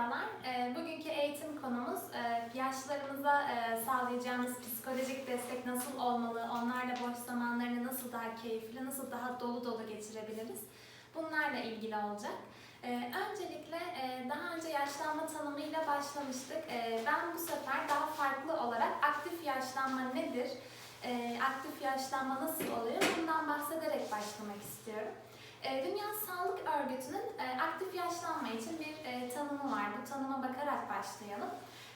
Merhabalar. Ee, Bugünkü eğitim konumuz e, yaşlarımıza e, sağlayacağımız psikolojik destek nasıl olmalı, onlarla boş zamanlarını nasıl daha keyifli, nasıl daha dolu dolu geçirebiliriz? Bunlarla ilgili olacak. Ee, Öncelikle e, daha önce yaşlanma tanımıyla başlamıştık. Ee, Ben bu sefer daha farklı olarak aktif yaşlanma nedir, aktif yaşlanma nasıl oluyor bundan bahsederek başlamak istiyorum. E, Dünya Sağlık Örgütü'nün e, aktif yaşlanma için bir e, tanımı var. Bu tanıma bakarak başlayalım.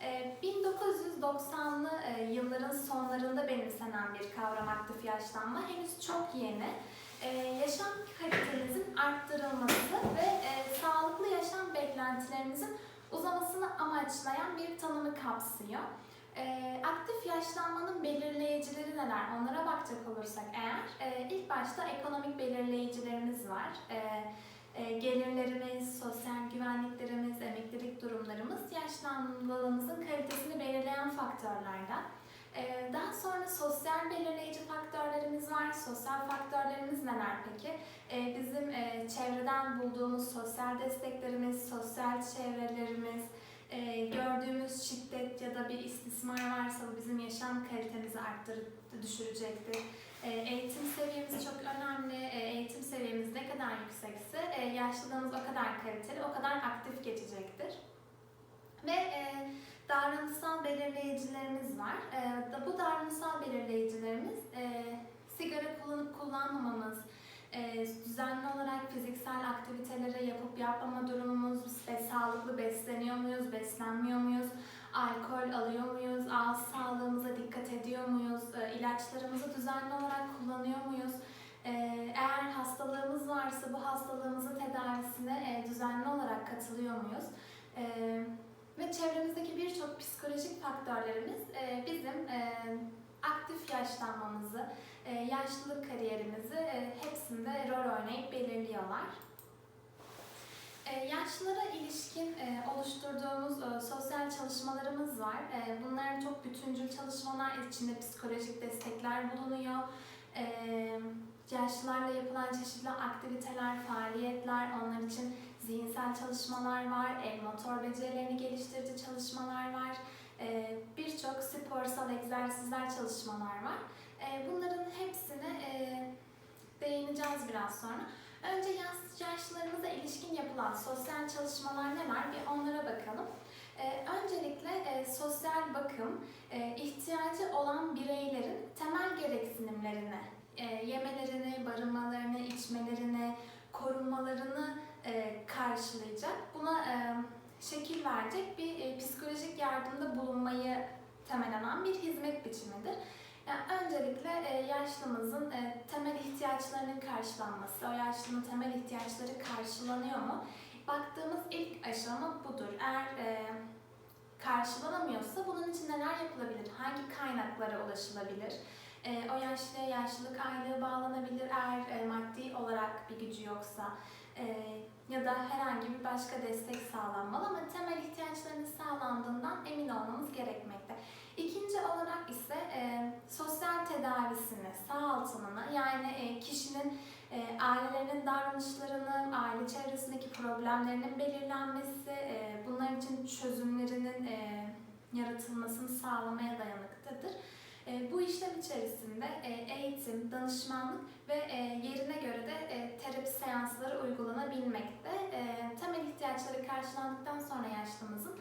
E, 1990'lı e, yılların sonlarında benimsenen bir kavram aktif yaşlanma. Henüz çok yeni. Yaşam kalitenizin arttırılması ve sağlıklı yaşam beklentilerimizin uzamasını amaçlayan bir tanımı kapsıyor. E, aktif yaşlanmanın belirleyicileri neler? Onlara bakacak olursak eğer, e, ilk başta ekonomik belirleyicilerimiz var. E, e, gelirlerimiz, sosyal güvenliklerimiz, emeklilik durumlarımız yaşlanmalığımızın kalitesini belirleyen faktörlerden. E, daha sonra sosyal belirleyici faktörlerimiz var. Sosyal faktörlerimiz neler peki? E, bizim e, çevreden bulduğumuz sosyal desteklerimiz, sosyal çevrelerimiz, e, gördüğümüz şiddet ya da bir istismar varsa bu bizim yaşam kalitemizi arttırıp düşürecektir. E, eğitim seviyemiz çok önemli. E, eğitim seviyemiz ne kadar yüksekse e, yaşlılığımız o kadar kaliteli, o kadar aktif geçecektir. Ve e, davranışsal belirleyicilerimiz var. E, bu davranışsal belirleyicilerimiz e, sigara kullanıp kullanmamamız, e, düzenli olarak fiziksel aktivitelere yapıp yapmama durumumuz, beslenmiyor muyuz, alkol alıyor muyuz, ağız sağlığımıza dikkat ediyor muyuz, e, ilaçlarımızı düzenli olarak kullanıyor muyuz, e, eğer hastalığımız varsa bu hastalığımızın tedavisine e, düzenli olarak katılıyor muyuz? E, ve çevremizdeki birçok psikolojik faktörlerimiz e, bizim e, aktif yaşlanmamızı, yaşlılık kariyerimizi hepsinde rol oynayıp belirliyorlar. E, yaşlılara ilişkin e, oluşturduğumuz e, sosyal çalışmalarımız var. E, bunların çok bütüncül çalışmalar içinde psikolojik destekler bulunuyor. Yaşlılarla yapılan çeşitli aktiviteler, faaliyetler, onlar için zihinsel çalışmalar var, el motor becerilerini geliştirici çalışmalar var. Birçok sporsal egzersizler, çalışmalar var. Bunların hepsine değineceğiz biraz sonra. Önce yaş, yaşlılarımıza ilişkin yapılan sosyal çalışmalar neler bir onlara bakalım. E, öncelikle e, sosyal bakım, e, ihtiyacı olan bireylerin temel gereksinimlerini, e, yemelerini, barınmalarını, içmelerini, korunmalarını e, karşılayacak, buna e, şekil verecek bir e, psikolojik yardımda bulunmayı temel alan bir hizmet biçimidir. Öncelikle e, yaşlımızın e, temel ihtiyaçlarının karşılanması, o yaşlının temel ihtiyaçları karşılanıyor mu? Baktığımız ilk aşama budur. Eğer e, karşılanamıyorsa bunun için neler yapılabilir? Hangi kaynaklara ulaşılabilir? O yaşlıya yaşlılık aylığı bağlanabilir eğer maddi olarak bir gücü yoksa ya da herhangi bir başka destek sağlanmalı ama temel ihtiyaçlarının sağlandığından emin olmamız gerekmekte. İkinci olarak ise e, sosyal tedavisini, sağaltımını yani e, kişinin e, ailelerinin davranışlarının, aile çevresindeki problemlerinin belirlenmesi, e, bunlar için çözümlerinin e, yaratılmasını sağlamaya dayanıktadır. E, bu işlem içerisinde e, eğitim, danışmanlık ve e, yerine göre de terapi seansları uygulanabilmekte. Temel ihtiyaçları karşılandıktan sonra yaşlımızın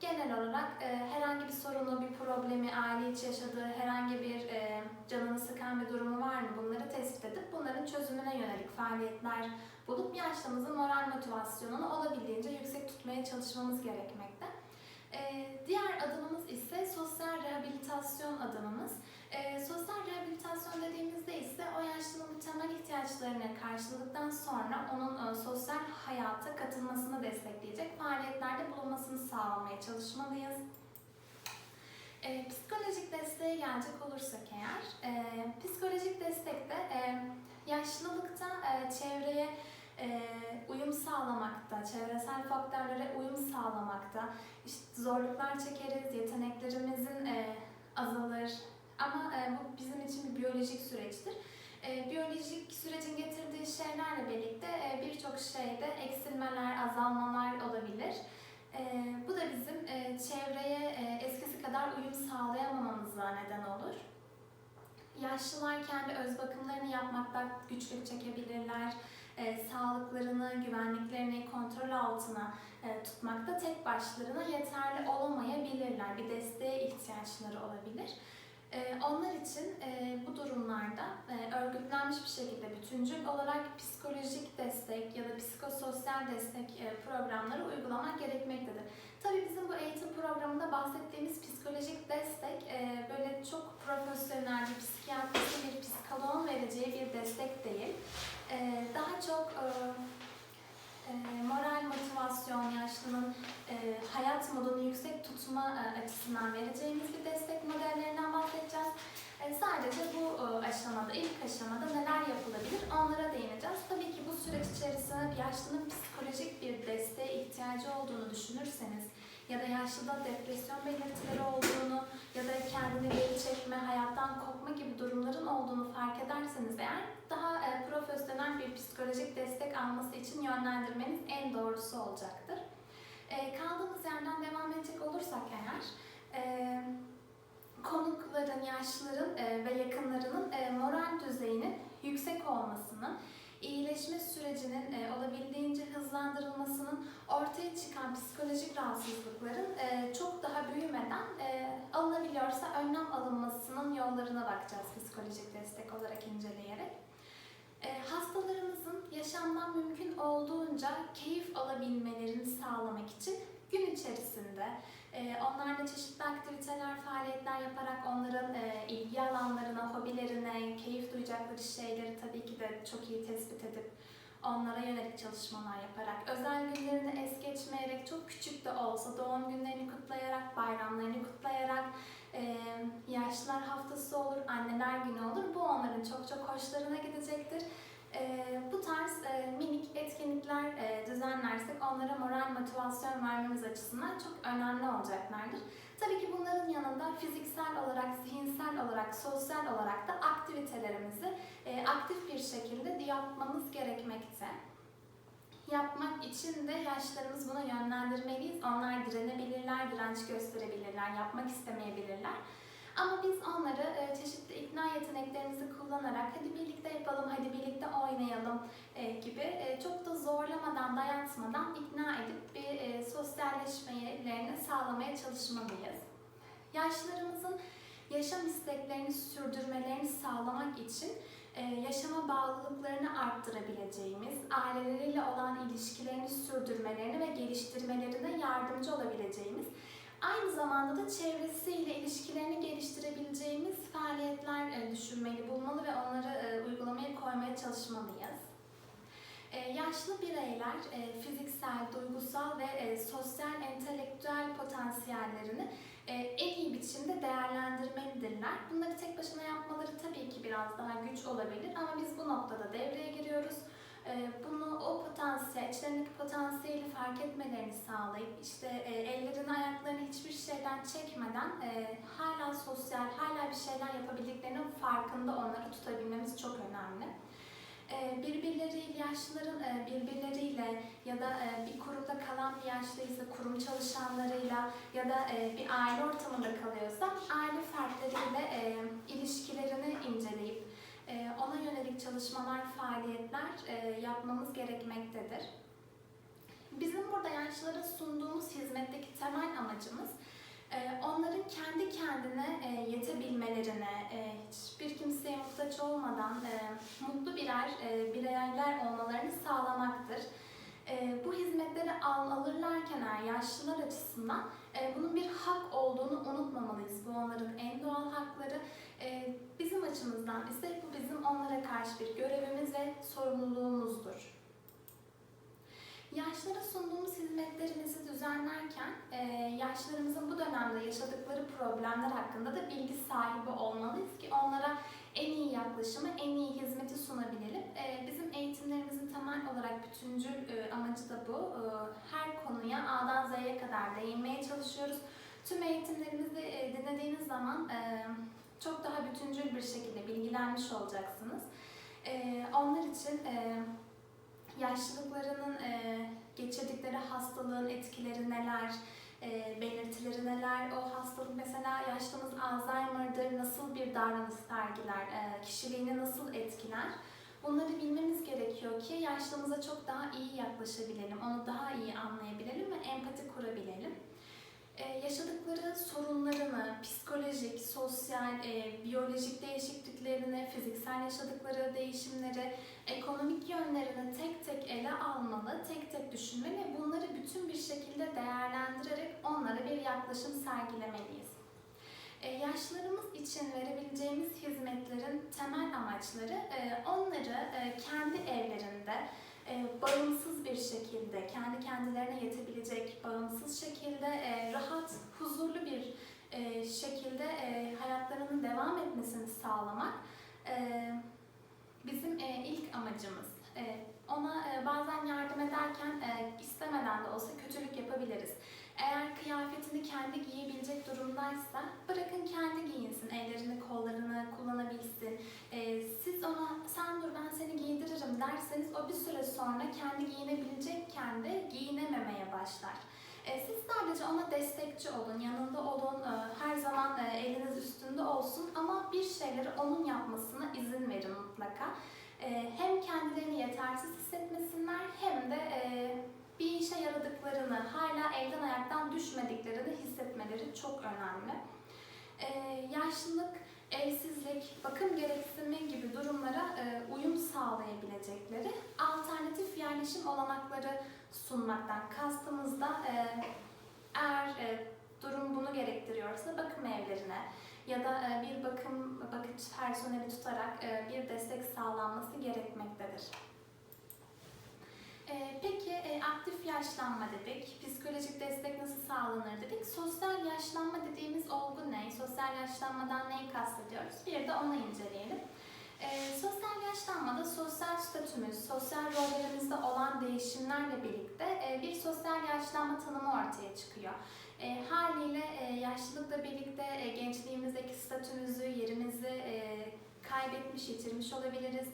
genel olarak herhangi bir sorunu, bir problemi, aile içi yaşadığı herhangi bir canını sıkan bir durumu var mı bunları tespit edip bunların çözümüne yönelik faaliyetler bulup yaşlımızın moral motivasyonunu olabildiğince yüksek tutmaya çalışmamız gerekmekte. E, diğer adımımız ise sosyal rehabilitasyon adımımız. E, sosyal rehabilitasyon dediğimizde ise o yaşlının temel ihtiyaçlarını karşıladıktan sonra onun e, sosyal hayata katılmasını destekleyecek faaliyetlerde bulunmasını sağlamaya çalışmalıyız. E, psikolojik desteğe gelecek olursak eğer, e, psikolojik destekte e, yaşlılıkta e, çevreye ee, uyum sağlamakta, çevresel faktörlere uyum sağlamakta işte zorluklar çekeriz, yeteneklerimizin e, azalır. Ama e, bu bizim için bir biyolojik süreçtir. E, biyolojik sürecin getirdiği şeylerle birlikte birçok şeyde eksilmeler, azalmalar olabilir. Bu da bizim çevreye eskisi kadar uyum sağlayamamamıza neden olur. Yaşlılar kendi öz bakımlarını yapmakta güçlük çekebilirler. E, sağlıklarını, güvenliklerini kontrol altına e, tutmakta tek başlarına yeterli olamayabilirler. Bir desteğe ihtiyaçları olabilir. E, onlar için e, bu durumlarda e, örgütlenmiş bir şekilde bütüncül olarak psikolojik destek ya da psikososyal destek e, programları uygulamak gerekmektedir. Tabii bizim bu eğitim programında bahsettiğimiz psikolojik destek böyle çok profesyonel bir psikiyatrist, bir psikoloğun vereceği bir destek değil. Daha çok moral motivasyon, yaşlının e, hayat modunu yüksek tutma e, açısından vereceğimiz bir destek modellerinden bahsedeceğiz. E, sadece bu e, aşamada, ilk aşamada neler yapılabilir onlara değineceğiz. Tabii ki bu süreç içerisinde yaşlının psikolojik bir desteğe ihtiyacı olduğunu düşünürseniz ya da yaşlıda depresyon belirtileri olduğunu ya da kendini geri çekme, hayattan kopma gibi durumların olduğunu fark ederseniz eğer daha e, profesyonel bir psikolojik destek alması için yönlendirmeniz en doğrusu olacaktır. E, kaldığımız yerden devam edecek olursak eğer, e, konukların, yaşlıların ve yakınlarının moral düzeyinin yüksek olmasını, iyileşme sürecinin e, olabildiğince hızlandırılmasının ortaya çıkan psikolojik rahatsızlıkların e, çok daha büyümeden e, alınabiliyorsa önlem alınmasının yollarına bakacağız psikolojik destek olarak inceleyerek. E, hastalarımızın yaşamdan mümkün olduğunca keyif alabilmelerini sağlamak için gün içerisinde onlarla çeşitli aktiviteler, faaliyetler yaparak onların e, ilgi alanlarına, hobilerine, keyif duyacakları şeyleri tabii ki de çok iyi tespit edip onlara yönelik çalışmalar yaparak, özel günlerini es geçmeyerek, çok küçük de olsa doğum günlerini kutlayarak, bayramlarını kutlayarak, e, yaşlılar haftası olur, anneler günü olur. Bu onların çok çok hoşlarına gidecektir. E, bu tarz minik etkinlikler onlara moral motivasyon vermemiz açısından çok önemli olacaklardır. Tabii ki bunların yanında fiziksel olarak, zihinsel olarak, sosyal olarak da aktivitelerimizi e, aktif bir şekilde yapmamız gerekmekte. Yapmak için de yaşlarımız buna yönlendirmeliyiz. Onlar direnebilirler, direnç gösterebilirler, yapmak istemeyebilirler. Ama biz onları çeşitli kullanarak hadi birlikte yapalım, hadi birlikte oynayalım e, gibi e, çok da zorlamadan, dayatmadan ikna edip bir e, sosyalleşmelerini sağlamaya çalışmalıyız. Yaşlılarımızın yaşam isteklerini sürdürmelerini sağlamak için e, yaşama bağlılıklarını arttırabileceğimiz, aileleriyle olan ilişkilerini sürdürmelerini ve geliştirmelerine yardımcı olabileceğimiz Aynı zamanda da çevresiyle ilişkilerini geliştirebileceğimiz faaliyetler e, düşünmeli, bulmalı ve onları e, uygulamaya koymaya çalışmalıyız. E, yaşlı bireyler fiziksel, duygusal ve sosyal, entelektüel potansiyellerini en iyi biçimde değerlendirmelidirler. Bunları tek başına yapmaları tabii ki biraz daha güç olabilir ama biz bu noktada devreye giriyoruz bunu o potansiyel, içlerindeki potansiyeli fark etmelerini sağlayıp işte e, ellerini ayaklarını hiçbir şeyden çekmeden e, hala sosyal, hala bir şeyler yapabildiklerinin farkında onları tutabilmemiz çok önemli. E, birbirleriyle, yaşlıların birbirleriyle ya da bir kurumda kalan bir yaşlıysa kurum çalışanlarıyla ya da bir aile ortamında kalıyorsa aile fertleriyle ilişkilerini inceleyip ee, ona yönelik çalışmalar, faaliyetler e, yapmamız gerekmektedir. Bizim burada yaşlılara sunduğumuz hizmetteki temel amacımız e, onların kendi kendine e, yetebilmelerine, hiçbir kimseye muhtaç olmadan mutlu birer bireyler olmalarını sağlamaktır. Bu hizmetleri alırlarken eğer yaşlılar açısından bunun bir hak olduğunu unutmamalıyız. Bu onların en doğal hakları ee, bizim açımızdan ise bu bizim onlara karşı bir görevimiz ve sorumluluğumuzdur. Yaşlara sunduğumuz hizmetlerimizi düzenlerken e, yaşlarımızın bu dönemde yaşadıkları problemler hakkında da bilgi sahibi olmalıyız ki onlara en iyi yaklaşımı, en iyi hizmeti sunabilelim. E, bizim eğitimlerimizin temel olarak bütüncül e, amacı da bu. Her konuya A'dan Z'ye kadar değinmeye çalışıyoruz. Tüm eğitimlerimizi dinlediğiniz zaman çok daha bütüncül bir şekilde bilgilenmiş olacaksınız. Ee, onlar için e, yaşlılıklarının e, geçirdikleri hastalığın etkileri neler, e, belirtileri neler, o hastalık mesela yaşlımız Alzheimer'dır, nasıl bir davranış sergiler, e, kişiliğini nasıl etkiler. Bunları bilmemiz gerekiyor ki yaşlımıza çok daha iyi yaklaşabilelim, onu daha iyi anlayabilelim ve empati kurabilelim. Ee, yaşadıkları sorunlarını, psikolojik, sosyal, e, biyolojik değişikliklerini, fiziksel yaşadıkları değişimleri, ekonomik yönlerini tek tek ele almalı, tek tek düşünmeli ve bunları bütün bir şekilde değerlendirerek onlara bir yaklaşım sergilemeliyiz. Ee, yaşlılarımız için verebileceğimiz hizmetlerin temel amaçları e, onları e, kendi evlerinde, e, bağımsız bir şekilde, kendi kendilerine yetebilecek bağımsız şekilde, e, rahat, huzurlu bir e, şekilde e, hayatlarının devam etmesini sağlamak e, bizim e, ilk amacımız. E, ona e, bazen yardım ederken e, istemeden de olsa kötülük yapabiliriz. Eğer kıyafetini kendi giyebilecek durumdaysa bırakın kendi giyinsin, ellerini kollarını kullanabilsin. Ee, siz ona sen dur ben seni giydiririm derseniz o bir süre sonra kendi giyinebilecekken de giyinememeye başlar. Ee, siz sadece ona destekçi olun, yanında olun, e, her zaman e, eliniz üstünde olsun ama bir şeyleri onun yapmasına izin verin mutlaka. Hem kendilerini yetersiz hissetmesinler hem de e, bir işe yaradıklarını, hala elden ayaktan düşmediklerini hissetmeleri çok önemli. Yaşlılık, evsizlik, bakım gereksinimi gibi durumlara e, uyum sağlayabilecekleri alternatif yerleşim olanakları sunmaktan kastımızda e, eğer e, durum bunu gerektiriyorsa bakım evlerine ya da bir bakım bakıcı personeli tutarak bir destek sağlanması gerekmektedir. Ee, Peki e, aktif yaşlanma dedik, psikolojik destek nasıl sağlanır dedik. Sosyal yaşlanma dediğimiz olgu ne? Sosyal yaşlanmadan neyi kastediyoruz? Bir de onu inceleyelim. Ee, sosyal yaşlanmada sosyal statümüz, sosyal rollerimizde olan değişimlerle birlikte e, bir sosyal yaşlanma tanımı ortaya çıkıyor. E, haliyle e, yaşlılıkla birlikte e, gençliğimizdeki statümüzü, yerimizi e, kaybetmiş, yitirmiş olabiliriz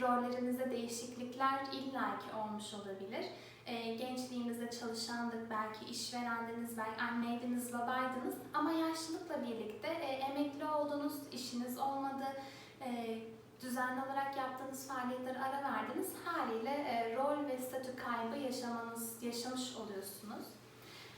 rollerimizde değişiklikler illaki olmuş olabilir. Ee, gençliğimizde çalışandık, belki işverendiniz, belki anneydiniz, babaydınız ama yaşlılıkla birlikte e, emekli oldunuz, işiniz olmadı, e, düzenli olarak yaptığınız faaliyetlere ara verdiniz. Haliyle e, rol ve statü kaybı yaşamanız, yaşamış oluyorsunuz.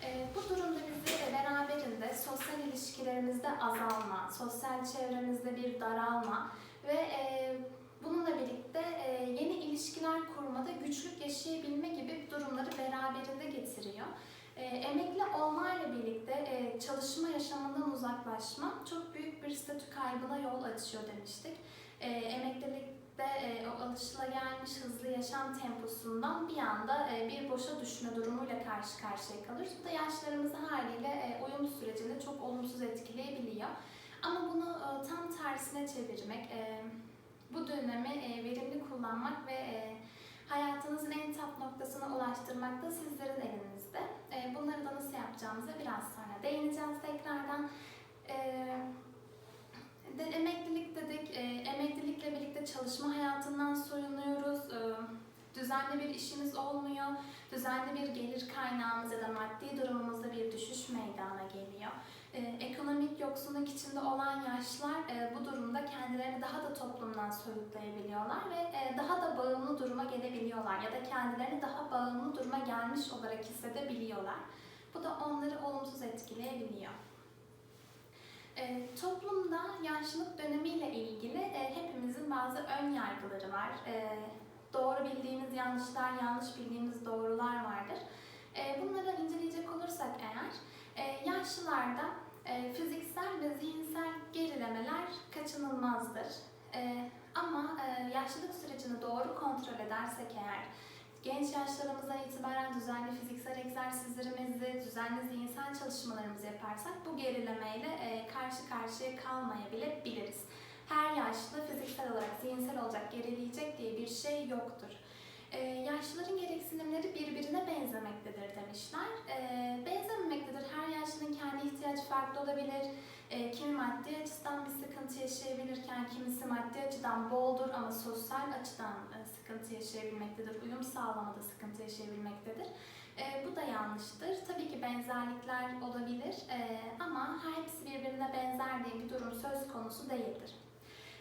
E, bu durumda bizi beraberinde sosyal ilişkilerimizde azalma, sosyal çevremizde bir daralma ve e, Bununla birlikte e, yeni ilişkiler kurmada güçlük yaşayabilme gibi durumları beraberinde getiriyor. E, emekli olmayla birlikte e, çalışma yaşamından uzaklaşma çok büyük bir statü kaybına yol açıyor demiştik. Emeklilikte o alışılagelmiş hızlı yaşam temposundan bir anda bir boşa düşme durumuyla karşı karşıya kalırız. Bu da yaşlarımızı haliyle uyum sürecinde çok olumsuz etkileyebiliyor. Ama bunu tam tersine çevirmek, bu dönemi e, verimli kullanmak ve e, hayatınızın en tap noktasına ulaştırmak da sizlerin elinizde. E, bunları da nasıl yapacağımıza biraz sonra değineceğiz tekrardan. E, de, emeklilik dedik, e, emeklilikle birlikte çalışma hayatından soyunuyoruz. E, düzenli bir işimiz olmuyor, düzenli bir gelir kaynağımız ya da maddi durumumuzda bir düşüş meydana geliyor. Ee, ekonomik yoksunluk içinde olan yaşlar e, bu durumda kendilerini daha da toplumdan soyutlayabiliyorlar ve e, daha da bağımlı duruma gelebiliyorlar ya da kendilerini daha bağımlı duruma gelmiş olarak hissedebiliyorlar. Bu da onları olumsuz etkileyebiliyor. E, toplumda yaşlılık dönemiyle ilgili hepimizin bazı ön yargıları var. Doğru bildiğimiz yanlışlar, yanlış bildiğimiz doğrular vardır. E, bunları inceleyecek olursak eğer, yaşlılarda fiziksel ve zihinsel gerilemeler kaçınılmazdır. E, ama e, yaşlılık sürecini doğru kontrol edersek eğer, genç yaşlarımızdan itibaren düzenli fiziksel egzersizlerimizi, düzenli zihinsel çalışmalarımızı yaparsak bu gerilemeyle e, karşı karşıya kalmayabiliriz. Her yaşlı fiziksel olarak, zihinsel olarak gerileyecek diye bir şey yoktur. Ee, yaşlıların gereksinimleri birbirine benzemektedir demişler. Ee, benzememektedir. Her yaşlının kendi ihtiyacı farklı olabilir. Ee, kimi maddi açıdan bir sıkıntı yaşayabilirken kimisi maddi açıdan boldur ama sosyal açıdan e, sıkıntı yaşayabilmektedir. Uyum sağlamada sıkıntı yaşayabilmektedir. E, bu da yanlıştır. Tabii ki benzerlikler olabilir e, ama her hepsi birbirine benzer diye bir durum söz konusu değildir.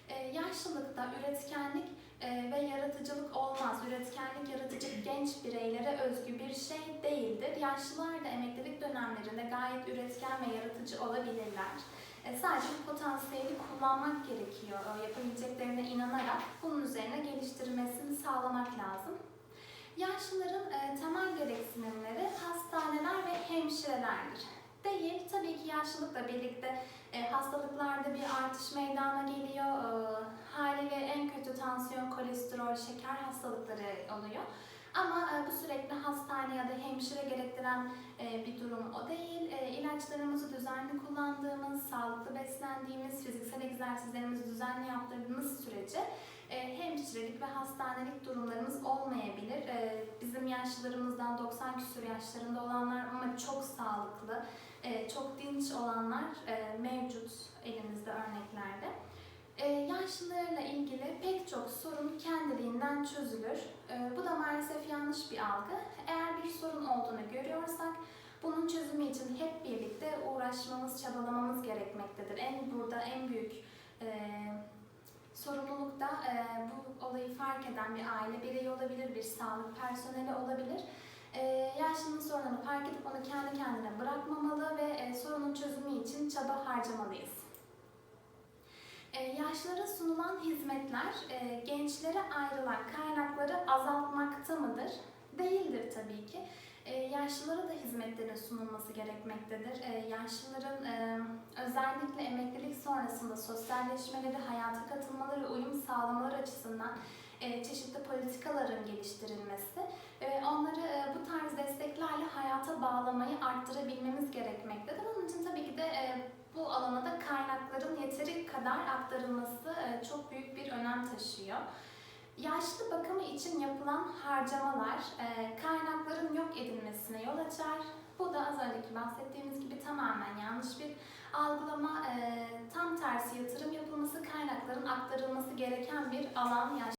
E, yaşlılıkta üretkenlik e, ve yaratıcılık olmaz. Üretkenlik, yaratıcılık genç bireylere özgü bir şey değildir. Yaşlılar da emeklilik dönemlerinde gayet üretken ve yaratıcı olabilirler. E, sadece bu potansiyeli kullanmak gerekiyor. Yapabileceklerine inanarak bunun üzerine geliştirmesini sağlamak lazım. Yaşlıların e, temel gereksinimleri hastaneler ve hemşirelerdir. Değil, tabii ki yaşlılıkla birlikte e, hastalıklarda bir artış meydana geliyor. E, haliyle en kötü tansiyon, kolesterol, şeker hastalıkları oluyor. Ama e, bu sürekli hastane ya da hemşire gerektiren e, bir durum o değil. E, ilaçlarımızı düzenli kullandığımız, sağlıklı beslendiğimiz, fiziksel egzersizlerimizi düzenli yaptırdığımız sürece hemşirelik ve hastanelik durumlarımız olmayabilir. E, bizim yaşlılarımızdan 90 küsur yaşlarında olanlar ama çok sağlıklı, e, çok dinç olanlar e, mevcut elimizde örneklerde. E, yaşlılarla ilgili pek çok sorun kendiliğinden çözülür. E, bu da maalesef yanlış bir algı. Eğer bir sorun olduğunu görüyorsak bunun çözümü için hep birlikte uğraşmamız, çabalamamız gerekmektedir. En burada en büyük sorumluluk da e, bu olayı fark eden bir aile bireyi olabilir, bir sağlık personeli olabilir. E, yaşlının sorununu fark edip onu kendi kendine bırakmamalı ve e, sorunun çözümü için çaba harcamalıyız. E, yaşlılara sunulan hizmetler e, gençlere ayrılan kaynakları azaltmakta mıdır? Değildir tabii ki. E, yaşlılara da hizmetlerin sunulması gerekmektedir. E, yaşlıların e, özellikle emeklilik sonrasında sosyalleşmeleri, hayata katılmaları, uyum sağlamaları açısından e, çeşitli politikaların geliştirilmesi ve onları e, bu tarz desteklerle hayata bağlamayı arttırabilmemiz gerekmektedir. Onun için tabii ki de bu alana da kaynakların yeteri kadar aktarılması çok büyük bir önem taşıyor. Yaşlı bakımı için yapılan harcamalar e, kaynakların yok edilmesine yol açar. Bu da az önceki bahsettiğimiz gibi tamamen yanlış bir algılama. E, tam tersi yatırım yapılması, kaynakların aktarılması gereken bir alan yaş